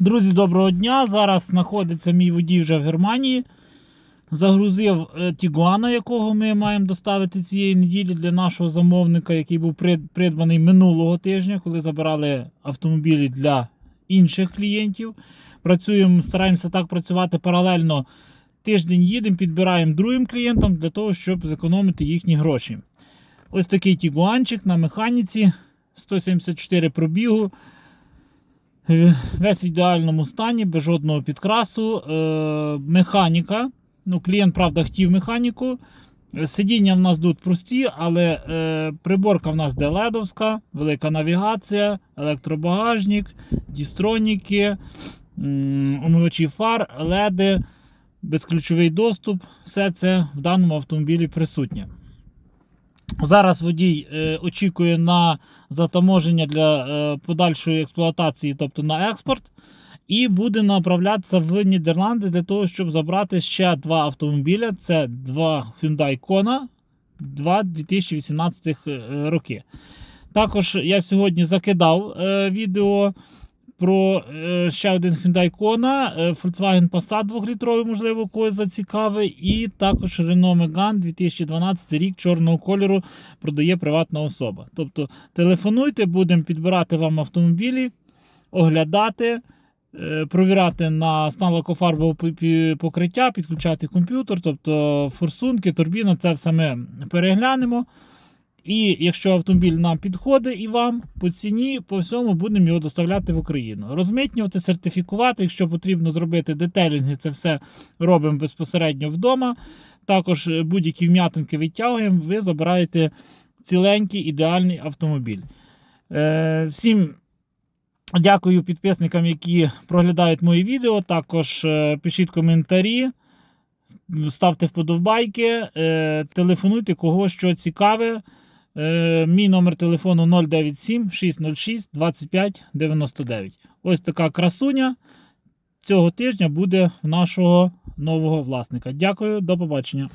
Друзі, доброго дня! Зараз знаходиться мій водій вже в Германії. Загрузив е, Тігуана, якого ми маємо доставити цієї неділі для нашого замовника, який був придбаний минулого тижня, коли забирали автомобілі для інших клієнтів. Працюємо, стараємося так працювати паралельно. Тиждень їдемо, підбираємо другим клієнтам для того, щоб зекономити їхні гроші. Ось такий тігуанчик на механіці 174 пробігу. Е, Весь в ідеальному стані, без жодного підкрасу. Е, механіка. Ну, клієнт, правда, хотів механіку. Е, Сидіння в нас тут прості, але е, приборка в нас деледовська, велика навігація, електробагажник, дістроніки, омивачі фар, леди, безключовий доступ. Все це в даному автомобілі присутнє. Зараз водій е, очікує на затаможення для е, подальшої експлуатації, тобто на експорт, і буде направлятися в Нідерланди для того, щоб забрати ще два автомобіля. Це два Hyundai Kona, два 2018 е, роки. Також я сьогодні закидав відео про е, ще один Hyundai Kona, е, Volkswagen Passat 2-літровий, можливо, когось зацікавить, і також Renault Megane 2012 рік чорного кольору продає приватна особа. Тобто телефонуйте, будемо підбирати вам автомобілі, оглядати, е, провіряти на стан лакофарбового покриття, підключати комп'ютер, тобто форсунки, турбіна, це все ми переглянемо. І якщо автомобіль нам підходить і вам по ціні, по всьому будемо його доставляти в Україну. Розмитнювати, сертифікувати, якщо потрібно зробити детелінги, це все робимо безпосередньо вдома. Також е, будь-які вм'ятинки відтягуємо, ви забираєте ціленький ідеальний автомобіль. Е, всім дякую підписникам, які проглядають мої відео. Також е, пишіть коментарі, ставте вподобайки, е, телефонуйте, кого що цікаве. Е, мій номер телефону 097 606 25 99. Ось така красуня цього тижня буде в нашого нового власника. Дякую, до побачення.